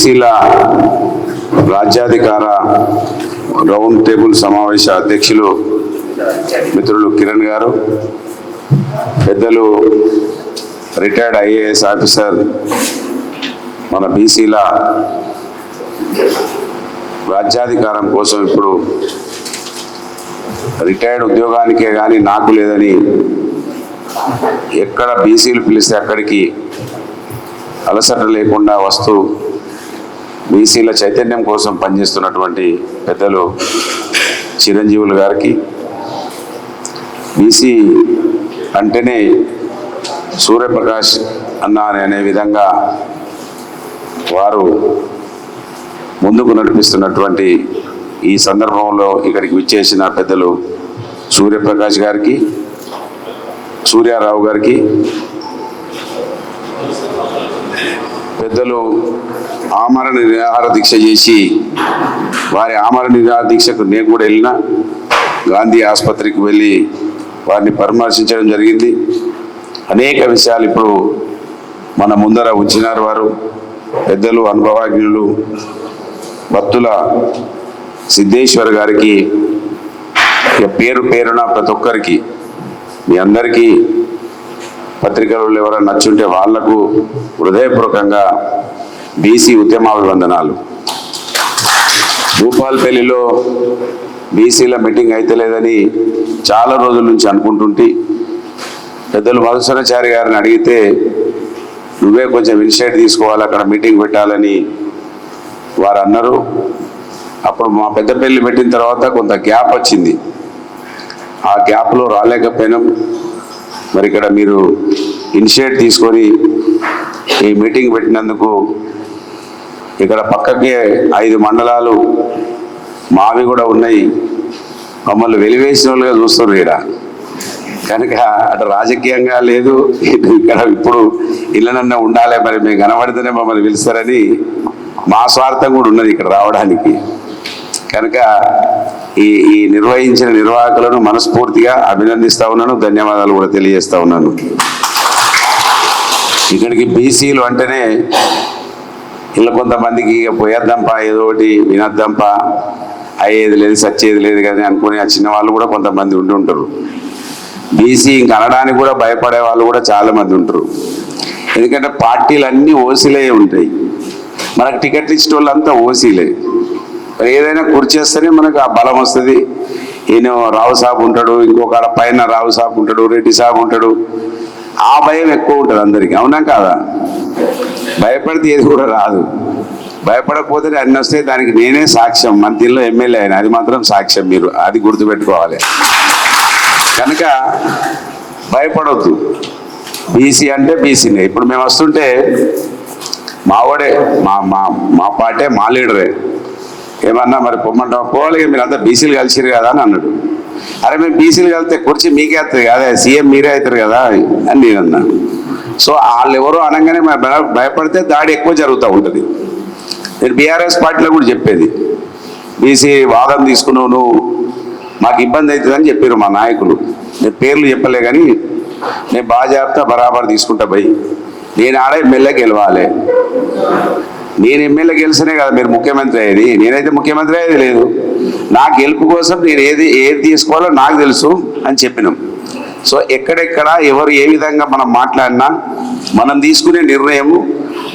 బీసీల రాజ్యాధికార round table సమావేశ అధ్యక్షులు మిత్రులు కిరణ్ గారు పెద్దలు రిటైర్డ్ ఐఏఎస్ ఆఫీసర్ మన బీసీల రాజ్యాధికారం కోసం ఇప్పుడు రిటైర్డ్ ఉద్యోగానికే కానీ నాకు లేదని ఎక్కడ బీసీలు పిలిస్తే అక్కడికి అలసట లేకుండా వస్తూ బీసీల చైతన్యం కోసం పనిచేస్తున్నటువంటి పెద్దలు చిరంజీవులు గారికి. బీసీ అంటేనే సూర్యప్రకాష్ అన్న అనే విధంగా వారు ముందుకు నడిపిస్తున్నటువంటి ఈ సందర్భంలో ఇక్కడికి విచ్చేసిన పెద్దలు సూర్యప్రకాష్ గారికి సూర్యారావు గారికి పెద్దలు ఆమరణ నిరాహార దీక్ష చేసి వారి ఆమరణ నిరాహార దీక్షకు నేను కూడా వెళ్ళిన గాంధీ ఆసుపత్రికి వెళ్ళి వారిని పరామర్శించడం జరిగింది. అనేక విషయాలు ఇప్పుడు మన ముందర ఉంచినారు వారు. పెద్దలు అనుభవజ్ఞులు భక్తుల సిద్ధేశ్వర్ గారికి ఇక పేరు పేరున ప్రతి ఒక్కరికి మీ అందరికీ పత్రికలు ఎవరైనా నచ్చుంటే వాళ్ళకు హృదయపూర్వకంగా బీసీ ఉద్యమాభివందనాలు భూపాల్పల్లిలో బీసీల మీటింగ్ అయితే లేదని చాలా రోజుల నుంచి అనుకుంటుంటే. పెద్దలు మధుసరాచారి గారిని అడిగితే నువ్వే కొంచెం ఇనిషియేట్ తీసుకోవాలి అక్కడ మీటింగ్ పెట్టాలని వారు అన్నారు అప్పుడు మా పెద్ద పెళ్ళి పెట్టిన తర్వాత కొంత గ్యాప్ వచ్చింది. ఆ గ్యాప్లో రాలేకపోయినాం. మరి ఇక్కడ మీరు ఇనిషియేట్ తీసుకొని ఈ మీటింగ్ పెట్టినందుకు ఇక్కడ పక్కకి ఐదు మండలాలు మావి కూడా ఉన్నాయి. మమ్మల్ని వెలివేసిన వాళ్ళుగా చూస్తున్నారు ఇక్కడ కనుక అటు రాజకీయంగా లేదు ఇక్కడ ఇప్పుడు ఇళ్ళనన్నా ఉండాలి మరి మేము కనబడితేనే మమ్మల్ని పిలుస్తారని మా స్వార్థం కూడా ఉన్నది ఇక్కడ రావడానికి. కనుక ఈ ఈ నిర్వహించిన నిర్వాహకులను మనస్ఫూర్తిగా అభినందిస్తా ఉన్నాను ధన్యవాదాలు కూడా తెలియజేస్తూ ఉన్నాను. ఇక్కడికి బీసీలు అంటేనే ఇలా కొంతమందికి ఇక పోయేద్దాంపా ఏదో ఒకటి వినొద్దాంపా అయ్యేది లేదు సచ్చేది లేదు కానీ అనుకుని ఆ చిన్న వాళ్ళు కూడా కొంతమంది ఉండి ఉంటారు. బీసీ ఇంక అనడానికి కూడా భయపడే వాళ్ళు కూడా చాలామంది ఉంటారు. ఎందుకంటే పార్టీలు అన్నీ ఓసీలే ఉంటాయి. మనకు టికెట్లు ఇచ్చిన వాళ్ళంతా ఓసీలే. ఏదైనా కుర్చేస్తేనే మనకు ఆ బలం వస్తుంది. ఈయన రావు సాబ్ ఉంటాడు ఇంకొక పైన రావు సాబ్ ఉంటాడు రెడ్డి సాబ్ ఉంటాడు. ఆ భయం ఎక్కువ ఉంటుంది అందరికి అవునా కాదా? భయపడితే ఏది కూడా రాదు. భయపడకపోతే అన్ని వస్తే దానికి నేనే సాక్ష్యం. మన దీనిలో ఎమ్మెల్యే అయినా అది మాత్రం సాక్ష్యం మీరు. అది గుర్తుపెట్టుకోవాలి. కనుక భయపడవద్దు బీసీ అంటే బీసీనే. ఇప్పుడు మేము వస్తుంటే మావాడే మా మా మా పాటే మా లీడరే. ఏమన్నా మరి పొమ్మంటాం పోవాలి మీరు అంతా బీసీలు కలిసిరు కదా అని అన్నాడు. అరే మేము బీసీలు కలిస్తే కుర్చీ మీకే వస్తుంది కదా. సీఎం మీరే అవుతారు కదా అని నేను అన్నాను సో వాళ్ళు ఎవరో అనగానే భయ- భయపడితే దాడి ఎక్కువ జరుగుతూ ఉంటుంది. నేను బీఆర్ఎస్ పార్టీలో కూడా చెప్పేది. బీసీ వాదం తీసుకున్నావు నువ్వు మాకు ఇబ్బంది అవుతుందని చెప్పారు మా నాయకులు. నేను పేర్లు చెప్పలే కానీ నేను బాగా జాగ్రత్త బరాబర్ తీసుకుంటా పోయి నేను ఆడ ఎమ్మెల్యే గెలవాలి. నేను ఎమ్మెల్యే గెలిచినే కదా మీరు ముఖ్యమంత్రి అయ్యేది. నేనైతే ముఖ్యమంత్రి అయ్యేది లేదు. నా గెలుపు కోసం నేను ఏది ఏది తీసుకోవాలో నాకు తెలుసు అని చెప్పినాం. సో ఎక్కడెక్కడ ఎవరు ఏ విధంగా మనం మాట్లాడినా మనం తీసుకునే నిర్ణయం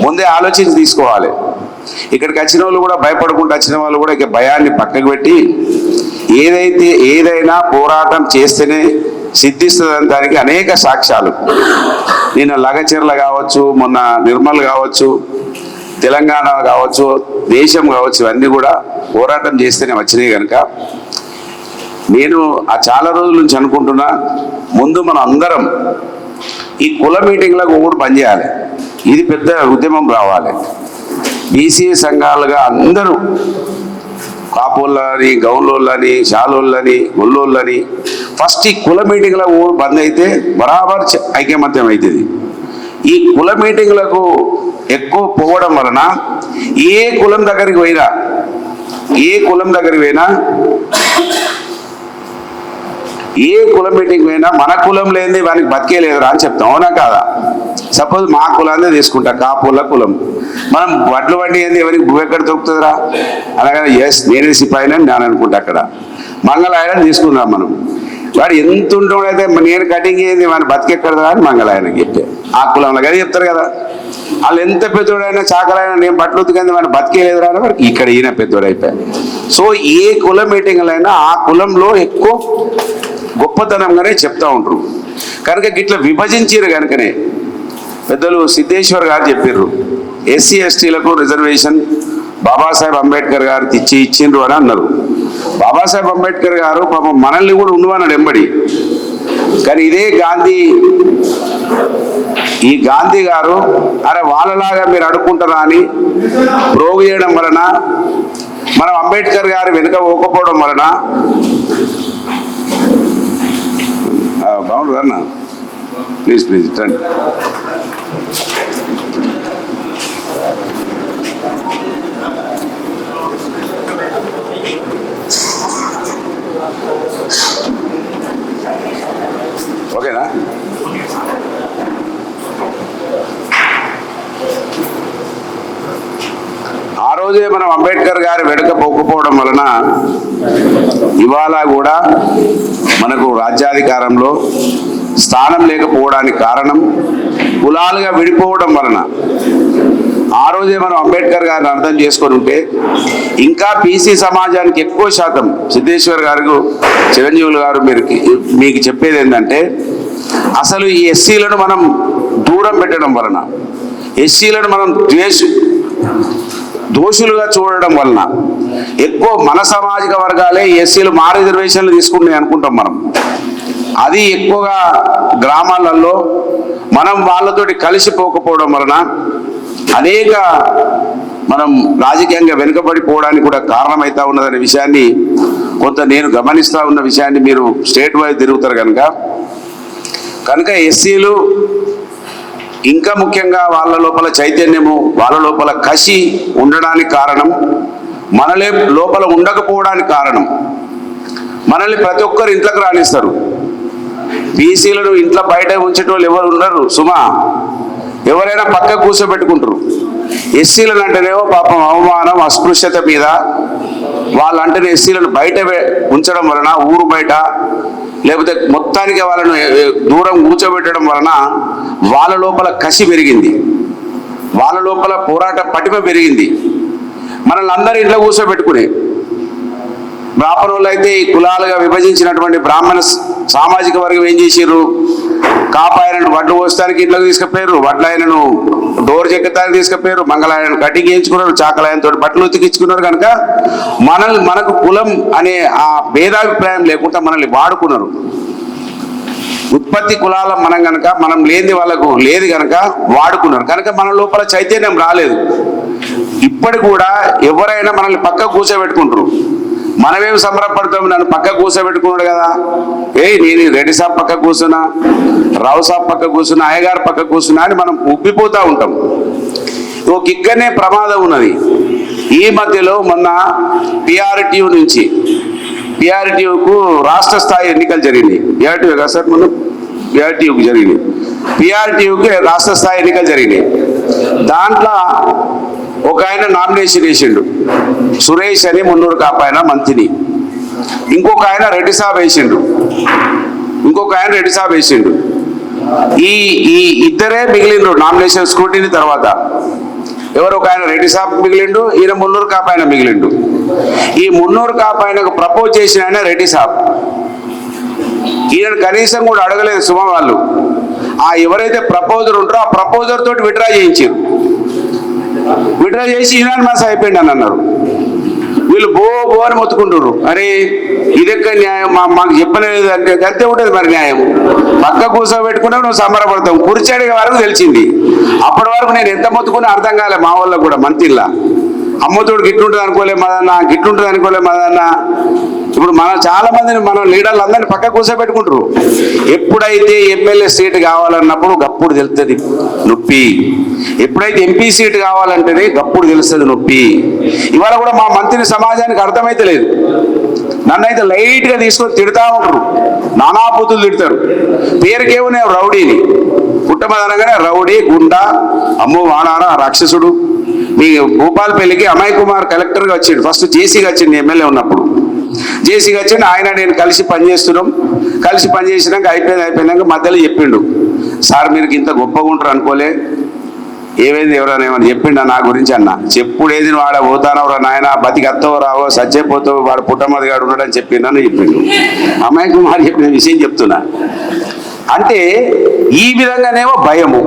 ముందే ఆలోచించి తీసుకోవాలి. ఇక్కడికి వచ్చిన వాళ్ళు కూడా భయపడకుండా వచ్చిన వాళ్ళు కూడా ఇక భయాన్ని పక్కకు పెట్టి ఏదైతే ఏదైనా పోరాటం చేస్తేనే సిద్ధిస్తుందని దానికి అనేక సాక్ష్యాలు. నిన్న లగచెర్ల కావచ్చు మొన్న నిర్మల్ కావచ్చు తెలంగాణ కావచ్చు దేశం కావచ్చు ఇవన్నీ కూడా పోరాటం చేస్తేనే వచ్చినాయి కనుక. నేను ఆ చాలా రోజుల నుంచి అనుకుంటున్నా ముందు మనం అందరం ఈ కుల మీటింగ్లకు కూడా పనిచేయాలి ఇది పెద్ద ఉద్యమం రావాలి. బీసీ సంఘాలుగా అందరూ కాపోళ్ళని గౌన్లోళ్ళని షాలోళ్ళని గొల్లోళ్ళని ఫస్ట్ ఈ కుల మీటింగ్లకు బంద్ అయితే బరాబర్ ఐకమత్యం అవుతుంది ఈ కుల మీటింగ్లకు ఎక్కువ పోవడం వలన ఏ కులం దగ్గరికి పోయినా ఏ కులం దగ్గరికి పోయినా ఏ కులం మీటింగ్ పోయినా మన కులం లేని వానికి బతికే లేదురా అని చెప్తాం. అవునా కాదా? సపోజ్ మా కులాన్ని తీసుకుంటా కాపుల కులం. మనం వడ్లు వండి ఏంది? ఎవరికి భూ ఎక్కడ దొరుకుతుందిరా? అలాగే ఎస్ నేనే సిపాయిని అని నేను అనుకుంటా అక్కడ. మంగళాయన తీసుకుందాం మనం. వాడు ఎంత ఉంటుండైతే నేను కటింగ్ ఏంది వాడిని బతికెక్కడదా అని మంగళాయనకి చెప్పే ఆ కులంలో కదా చెప్తారు కదా. వాళ్ళు ఎంత పెద్దోడైనా చాకలైనా నేను బట్టలు ఉతికింది వాడిని బతికేలేదురా అని వాడికి ఇక్కడ ఈయన పెద్దోడు సో ఏ కుల మీటింగ్లైనా ఆ కులంలో ఎక్కువ గొప్పతనంగానే చెప్తా ఉంటారు కనుక గిట్ల విభజించారు కనుకనే పెద్దలు సిద్ధేశ్వర్ గారు చెప్పారు ఎస్సీ ఎస్టీలకు రిజర్వేషన్ బాబాసాహెబ్ అంబేద్కర్ గారు తెచ్చి ఇచ్చిండ్రు అని అన్నారు. బాబాసాహెబ్ అంబేద్కర్ గారు పాపం మనల్ని కూడా ఉండవన్నాడు ఎంబడి. కానీ ఇదే గాంధీ ఈ గాంధీ గారు అరే వాళ్ళలాగా మీరు అడుక్కుంటారా అని ప్రోగు చేయడం వలన మనం అంబేద్కర్ గారు వెనుక పోకపోవడం వలన ఆ, బాగుండు అన్న ప్లీజ్ ప్లీజ్ రండి ఓకేనా ఆ రోజే మనం అంబేద్కర్ గారు వెనుక పోకపోవడం వలన ఇవాళ కూడా మనకు రాజ్యాధికారంలో స్థానం లేకపోవడానికి కారణం కులాలుగా విడిపోవడం వలన. ఆ రోజే మనం అంబేద్కర్ గారిని అర్థం చేసుకొని ఉంటే ఇంకా పీసీ సమాజానికి ఎక్కువ శాతం సిద్ధేశ్వర్ గారు చిరంజీవులు గారు మీరు మీకు చెప్పేది ఏంటంటే అసలు ఈ ఎస్సీలను మనం దూరం పెట్టడం వలన ఎస్సీలను మనం ద్వేష దోషులుగా చూడడం వలన ఎక్కువ మన సామాజిక వర్గాలే ఎస్సీలు మా రిజర్వేషన్లు తీసుకున్నాయి అనుకుంటాం మనం. అది ఎక్కువగా గ్రామాలలో మనం వాళ్ళతోటి కలిసిపోకపోవడం వలన అనేక మనం రాజకీయంగా వెనుకబడిపోవడానికి కూడా కారణమవుతా ఉన్నదనే విషయాన్ని కొంత నేను గమనిస్తూ ఉన్న విషయాన్ని మీరు స్టేట్ వైజ్ తిరుగుతారు కనుక. కనుక ఎస్సీలు ఇంకా ముఖ్యంగా వాళ్ళ లోపల చైతన్యము వాళ్ళ లోపల కసి ఉండడానికి కారణం మనలే లోపల ఉండకపోవడానికి కారణం. మనల్ని ప్రతి ఒక్కరు ఇంట్లోకి రాణిస్తారు బీసీలను ఇంట్లో బయట ఉంచేటోళ్ళు ఎవరు ఉండరు సుమా. ఎవరైనా పక్క కూర్చోబెట్టుకుంటారు. ఎస్సీలను అంటేనేమో పాపం అవమానం అస్పృశ్యత మీద. వాళ్ళంటేనే ఎస్సీలను బయట ఉంచడం వలన ఊరు బయట లేకపోతే మొత్తానికి వాళ్ళను దూరం కూర్చోబెట్టడం వలన వాళ్ళ లోపల కసి పెరిగింది. వాళ్ళ లోపల పోరాట పటిమ పెరిగింది. మనల్ని అందరూ ఇంట్లో కూర్చోబెట్టుకునే. బ్రాహ్మణులు అయితే ఈ కులాలుగా విభజించినటువంటి బ్రాహ్మణ సామాజిక వర్గం ఏం చేసిర్రు? కాపాయనను వడ్లు పోస్తానికి ఇంట్లోకి తీసుకుపోయారు వడ్లాయనను డోర్ చెక్కతానికి తీసుకుపోయారు మంగళాయనను కటింగ్ చేయించుకున్నారు. చాకలాయనతో బట్టలు ఉతికించుకున్నారు కనుక మనల్ని మనకు కులం అనే ఆ భేదాభిప్రాయం లేకుండా మనల్ని వాడుకున్నారు. ఉత్పత్తి కులాల మనం కనుక మనం లేని వాళ్ళకు లేదు కనుక వాడుకున్నారు. కనుక మన లోపల చైతన్యం రాలేదు. ఇప్పటి కూడా ఎవరైనా మనల్ని పక్క కూర్చోబెట్టుకుంటారు. మనమేం సంబరపడతాం నన్ను పక్క కూర్చోబెట్టుకున్నాడు కదా. ఏ నేను రెడ్డి సాబ్ పక్క కూర్చున్నా రావు సాబ్ పక్క కూర్చున్నా అయ్యగారు పక్క కూర్చున్నా అని మనం ఉబ్బిపోతూ ఉంటాం. ఒక ఇక్కడనే ప్రమాదం ఉన్నది. ఈ మధ్యలో మొన్న పిఆర్టీయూ నుంచి పిఆర్టీయూకు రాష్ట్ర స్థాయి ఎన్నికలు జరిగింది పిఆర్టీయూ కదా సార్ మనం పిఆర్టీయూకి జరిగింది పిఆర్టీయూకి రాష్ట్ర స్థాయి ఎన్నికలు జరిగినాయి. దాంట్లో ఒక ఆయన నామినేషన్ వేసిండు. సురేష్ అని మున్నూరు కాపాయన మంత్రిని. ఇంకొక ఆయన రెడ్డి సాబ్ వేసిండు. ఇంకొక ఆయన రెడ్డి సాబ్ వేసిండు. ఈ ఈ ఇద్దరే మిగిలిండ్రు నామినేషన్ స్క్రూటినీ తర్వాత. ఎవరు ఒక ఆయన రెడ్డి సాబ్ మిగిలిండు ఈయన మున్నూరు కాపాయన మిగిలిండు. ఈ మున్నూరు కాపాయనకు ప్రపోజ్ చేసిన ఆయన రెడ్డి సాబ్. ఈయన కనీసం కూడా అడగలేదు సుమ వాళ్ళు. ఆ ఎవరైతే ప్రపోజర్ ఉంటారో ఆ ప్రపోజర్ తోటి విడ్రా చేయించారు. విడ్రా చేసి యునానిమస్ అయిపోయింది అని అన్నారు. వీళ్ళు బో బో అని మొత్తుకుంటారు అరే ఇదెక్క న్యాయం? మా మాకు చెప్పలేదు అంటే అంతే ఉంటుంది మరి న్యాయం. పక్క కూర్చోబెట్టుకుంటే నువ్వు సంబరపడతావు. కుర్చాడే వరకు తెలిసింది. అప్పటి వరకు నేను ఎంత మొత్తుకున్నా అర్థం కాలే మా వాళ్ళకు కూడా మంత్రిలా. అమ్మతోడు గిట్లుంటుంది అనుకోలే మదన్న గిట్లుంటుంది అనుకోలే మదన్న. ఇప్పుడు మన చాలా మందిని మన లీడర్లు అందరినీ పక్క కూర్చోబెట్టుకుంటారు. ఎప్పుడైతే ఎమ్మెల్యే సీట్ కావాలన్నప్పుడు గప్పుడు తెలుస్తుంది నొప్పి. ఎప్పుడైతే ఎంపీ సీట్ కావాలంటేనే గప్పుడు తెలుస్తుంది నొప్పి. ఇవాళ కూడా మా మంత్రిని సమాజానికి అర్థమైతే లేదు. నన్నైతే లైట్గా తీసుకొని తిడతా ఉంటారు. నానాపూతులు తిడతారు. పేరుకేమో రౌడీని. పుట్టమదనగానే రౌడీ గుండా అమ్మో వాడారా రాక్షసుడు. మీ భూపాలపల్లికి అమయ్ కుమార్ కలెక్టర్గా వచ్చిండు. ఫస్ట్ జేసీగా వచ్చింది ఎమ్మెల్యే ఉన్నప్పుడు. జేసీ వచ్చిండు ఆయన నేను కలిసి పనిచేస్తున్నాం. కలిసి పనిచేసినాక అయిపోయింది అయిపోయినాక మధ్యలో చెప్పిండు సార్ మీరు ఇంత గొప్పగా ఉంటారు అనుకోలే. ఏమైంది ఎవరైనా ఏమైనా చెప్పిండా నా గురించి అన్న? చెప్పుడేది వాడ పోతానవరా నాయన బతికి అత్తవో రావో సచ్చైపోతావు వాడు పుట్టమది గాడు ఉన్నాడని చెప్పిండని చెప్పిండు. అమ్మాయి కుమార్ చెప్పిన విషయం చెప్తున్నా. అంటే ఈ విధంగానేమో భయము.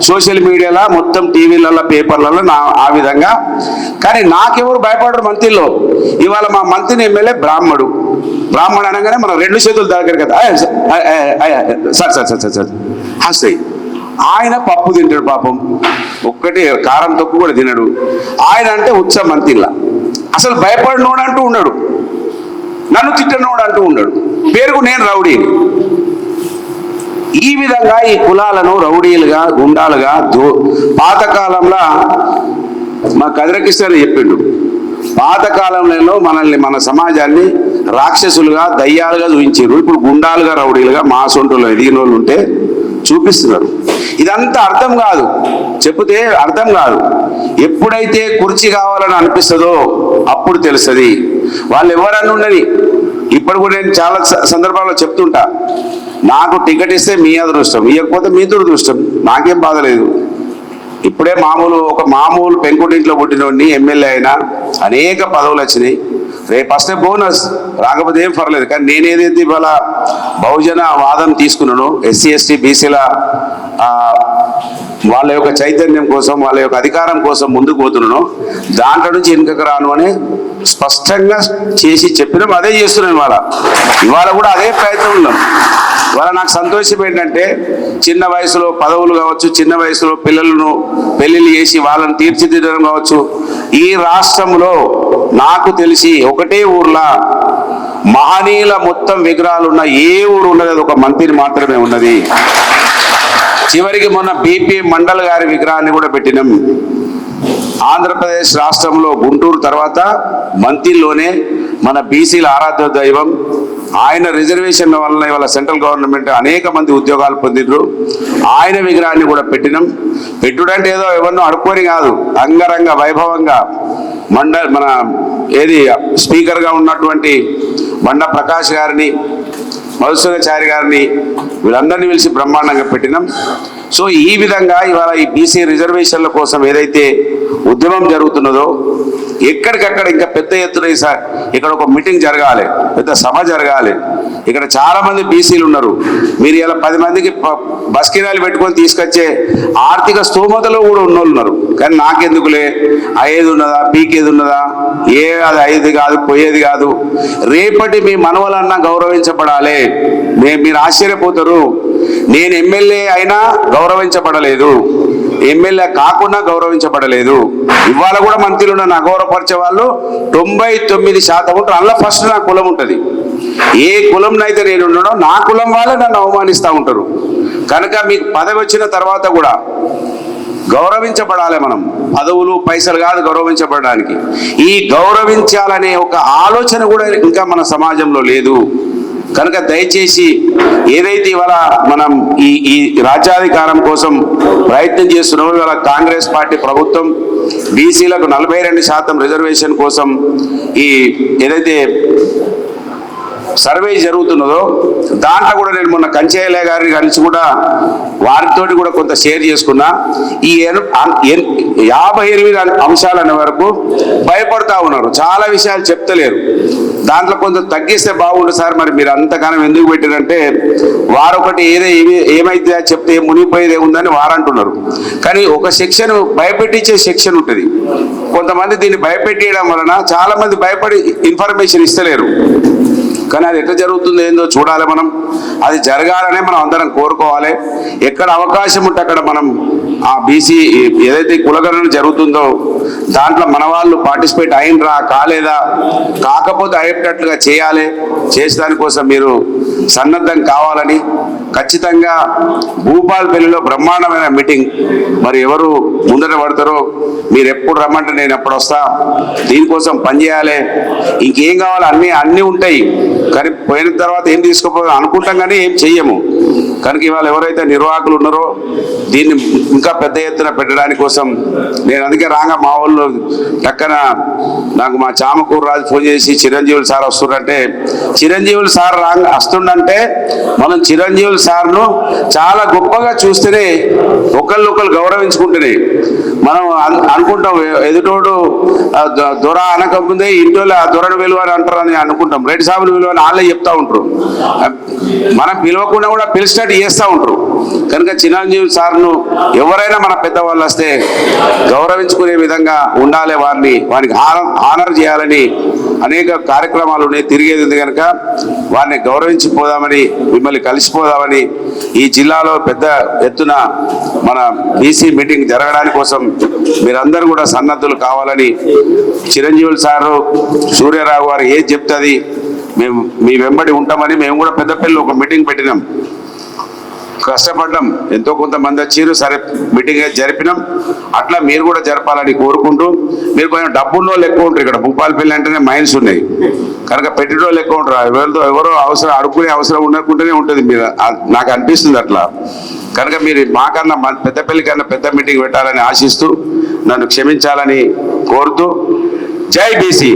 సోషల్ మీడియాలో మొత్తం టీవీలలో పేపర్లలో నా ఆ విధంగా. కానీ నాకెవరు భయపడరు మంత్రిలో. ఇవాళ మా మంత్రిని ఎమ్మెల్యే బ్రాహ్మడు. బ్రాహ్మడు అనగానే మనం రెండు చేతులు దగ్గర కదా. Sir, sir sir sir sir హస్తాయి ఆయన పప్పు తింటాడు పాపం. ఒక్కటి కారం తొక్కు కూడా తినడు. ఆయన అంటే ఉత్సవ మంత్రిలా. అసలు భయపడినోడు అంటూ ఉన్నాడు నన్ను తిట్టనోడు అంటూ ఉన్నాడు పేరుకు నేను రౌడీని. ఈ విధంగా ఈ కులాలను రౌడీలుగా గుండాలుగా దో పాతకాలంలో మా కదిరకృష్ణ చెప్పిండు. పాతకాలంలో మనల్ని మన సమాజాన్ని రాక్షసులుగా దయ్యాలుగా చూపించారు ఇప్పుడు గుండాలుగా రౌడీలుగా మా సొంటలో ఎదిగిన వాళ్ళు ఉంటే చూపిస్తున్నారు. ఇదంతా అర్థం కాదు. చెప్తే అర్థం కాదు. ఎప్పుడైతే కుర్చీ కావాలని అనిపిస్తుందో అప్పుడు తెలుస్తుంది. వాళ్ళు ఎవరన్నా ఉండని ఇప్పుడు కూడా నేను చాలా స- సందర్భాల్లో చెప్తుంటా. నాకు టికెట్ ఇస్తే మీ అదృష్టం ఇవ్వకపోతే మీ దురదృష్టం నాకేం బాధ లేదు. ఇప్పుడే మామూలు ఒక మామూలు పెంకుటింట్లో పుట్టినోడిని ఎమ్మెల్యే అయినా అనేక పదవులు వచ్చినాయి. రేపు వస్తే బోనస్ రాకపోతే ఏం పర్లేదు. కానీ నేనేదైతే ఇవాళ బహుజన వాదం తీసుకున్నాను ఎస్సీ ఎస్టీ బీసీల వాళ్ళ యొక్క చైతన్యం కోసం వాళ్ళ యొక్క అధికారం కోసం ముందుకు పోతున్నాను దాంట్లో నుంచి వెనుకకు రాను అని స్పష్టంగా చేసి చెప్పినాం అదే చేస్తున్నాం ఇవాళ. ఇవాళ కూడా అదే ప్రయత్నం ఉన్నాం. ఇవాళ నాకు సంతోషం ఏంటంటే చిన్న వయసులో పదవులు కావచ్చు చిన్న వయసులో పిల్లలను పెళ్ళిళ్ళు చేసి వాళ్ళని తీర్చిదిద్దడం కావచ్చు ఈ రాష్ట్రంలో నాకు తెలిసి ఒకటే ఊర్లా మహనీయుల మొత్తం విగ్రహాలు ఉన్న ఏ ఊరు ఉన్నది అది ఒక మంత్రి మాత్రమే ఉన్నది. చివరికి మొన్న బీపీ మండల్ గారి విగ్రహాన్ని కూడా పెట్టినాం. ఆంధ్రప్రదేశ్ రాష్ట్రంలో గుంటూరు తర్వాత మంత్రిలోనే మన బీసీల ఆరాధ్య దైవం. ఆయన రిజర్వేషన్ వలన ఇవాళ సెంట్రల్ గవర్నమెంట్ అనేక మంది ఉద్యోగాలు పొందిండ్రు. ఆయన విగ్రహాన్ని కూడా పెట్టినాం. పెట్టుడంటే ఏదో ఎవరినో అడుక్కొని కాదు. అంగరంగ వైభవంగా మండ మన ఏది స్పీకర్గా ఉన్నటువంటి బండ ప్రకాష్ గారిని మధుసంగచారి గారిని వీళ్ళందరినీ పిలిచి బ్రహ్మాండంగా పెట్టినాం. సో ఈ విధంగా ఇవాళ ఈ బీసీ రిజర్వేషన్ల కోసం ఏదైతే ఉద్యమం జరుగుతున్నదో ఎక్కడికక్కడ ఇంకా పెద్ద ఎత్తున సార్ ఇక్కడ ఒక మీటింగ్ జరగాలి పెద్ద సభ జరగాలి. ఇక్కడ చాలా మంది బీసీలు ఉన్నారు. మీరు ఇలా పది మందికి బస్కిరాలు బస్ కిరాయిలు పెట్టుకొని తీసుకొచ్చే ఆర్థిక స్తోమతలో కూడా ఉన్నోళ్ళు ఉన్నారు. కానీ నాకెందుకులే? అయ్యేది ఉన్నదా? పీకేది ఉన్నదా? ఏ అది అయ్యేది కాదు పోయేది కాదు. రేపటి మీ మనవలన్నా గౌరవించబడాలి. మీరు ఆశ్చర్యపోతారు. నేను ఎమ్మెల్యే అయినా గౌరవించబడలేదు. ఎమ్మెల్యే కాకుండా గౌరవించబడలేదు. ఇవాళ కూడా మంత్రులు నన్ను అగౌరవపరిచే వాళ్ళు తొంభై తొమ్మిది శాతం ఉంటారు. అందులో ఫస్ట్ నా కులం ఉంటుంది. ఏ కులంనైతే నేను ఉన్నానో నా కులం వాళ్ళే నన్ను అవమానిస్తూ ఉంటారు. కనుక మీకు పదవి వచ్చిన తర్వాత కూడా గౌరవించబడాలి మనం. పదవులు పైసలు కాదు గౌరవించబడడానికి. ఈ గౌరవించాలనే ఒక ఆలోచన కూడా ఇంకా మన సమాజంలో లేదు. కనుక దయచేసి ఏదైతే ఇవాళ మనం ఈ ఈ రాజ్యాధికారం కోసం ప్రయత్నం చేస్తున్నామో ఇవాళ కాంగ్రెస్ పార్టీ ప్రభుత్వం బీసీలకు నలభై రెండు శాతం రిజర్వేషన్ కోసం ఈ ఏదైతే సర్వే జరుగుతున్నదో దాంట్లో కూడా నేను మొన్న కంచేయలే గారిని కలిసి కూడా వారితోటి కూడా కొంత షేర్ చేసుకున్నా. ఈ యాభై ఎనిమిది అంశాలు అనే వరకు భయపడతా ఉన్నారు. చాలా విషయాలు చెప్తలేరు. దాంట్లో కొంత తగ్గిస్తే బాగుండు సార్ మరి మీరు అంతగానం ఎందుకు పెట్టారంటే వారు ఒకటి ఏదే ఏమి- ఏమైతే చెప్తే మునిగిపోయేదే ఉందని వారు అంటున్నారు కానీ ఒక శిక్షను భయపెట్టించే శిక్షణ ఉంటుంది. కొంతమంది దీన్ని భయపెట్టేయడం వలన చాలా మంది భయపడి ఇన్ఫర్మేషన్ ఇస్తలేరు. కానీ అది ఎట్లా జరుగుతుందో ఏందో చూడాలి మనం. అది జరగాలనే మనం అందరం కోరుకోవాలి. ఎక్కడ అవకాశం ఉంటే అక్కడ మనం ఆ బీసీ ఏదైతే కులగణన జరుగుతుందో దాంట్లో మన వాళ్ళు పార్టిసిపేట్ అయినరా కాలేదా? కాకపోతే అయ్యేటట్లుగా చేయాలి. చేసే దానికోసం మీరు సన్నద్ధం కావాలని ఖచ్చితంగా భూపాల్పల్లిలో బ్రహ్మాండమైన మీటింగ్ మరి ఎవరు ముందట పడతారో మీరు ఎప్పుడు రమ్మంటే నేను ఎప్పుడు వస్తా. దీనికోసం పనిచేయాలి ఇంకేం కావాలి? అన్నీ అన్నీ ఉంటాయి. కానీ పోయిన తర్వాత ఏం తీసుకోపో అనుకుంటాం కానీ ఏం చెయ్యము. కనుక ఇవాళ ఎవరైతే నిర్వాహకులు ఉన్నారో దీన్ని ఇంకా పెద్ద ఎత్తున పెట్టడానికి కోసం నేను అందుకే రాగా మా వాళ్ళు టక్కన నాకు మా చామకూరు రాజు ఫోన్ చేసి చిరంజీవులు సార్ వస్తుండంటే చిరంజీవులు సార్ రాంగ వస్తుండంటే మనం చిరంజీవులు సార్ను చాలా గొప్పగా చూస్తేనే ఒకళ్ళు గౌరవించుకుంటేనే మనం అనుకుంటాం. ఎదుటోడు దొ- దొర అనకముందే ఇంట్లో ఆ దొరను విలువ అని అంటారు అని అనుకుంటాం. రెడ్డి సాబులు విలువ అని వాళ్ళే చెప్తా ఉంటారు. మనం పిలవకుండా కూడా పిలిచినట్టు చేస్తూ ఉంటారు. కనుక చిరంజీవి సార్ను ఎవరైనా మన పెద్దవాళ్ళు వస్తే గౌరవించుకునే విధంగా ఉండాలి వారిని వారికి ఆనర్ ఆనర్ చేయాలని అనేక కార్యక్రమాలు ఉన్నాయి. తిరిగేది ఉంది కనుక వారిని గౌరవించిపోదామని మిమ్మల్ని కలిసిపోదామని ఈ జిల్లాలో పెద్ద ఎత్తున మన బీసీ మీటింగ్ జరగడానికి కోసం మీరందరూ కూడా సన్నద్ధులు కావాలని చిరంజీవులు సారు సూర్యారావు గారు ఏది చెప్తుంది మేము మీ వెంబడి ఉంటామని మేము కూడా పెద్దపల్లి ఒక మీటింగ్ పెట్టినాం. కష్టపడ్డాం. ఎంతో కొంతమంది వచ్చిరు సరే మీటింగ్ జరిపినాం. అట్లా మీరు కూడా జరపాలని కోరుకుంటూ మీరు కొంచెం డబ్బుల్లో ఎక్కువ ఉంటారు ఇక్కడ. భూపాలపల్లి అంటేనే మైన్స్ ఉన్నాయి. కనుక పెట్టేటోళ్ళు ఎక్కువ ఉంటారు. ఎవరితో ఎవరో అవసరం అడుక్కునే అవసరం ఉండకుండానే ఉంటుంది మీరు నాకు అనిపిస్తుంది అట్లా. కనుక మీరు మాకన్నా మన పెద్దపల్లి కన్నా పెద్ద మీటింగ్ పెట్టాలని ఆశిస్తూ నన్ను క్షమించాలని కోరుతూ జై బీసీ.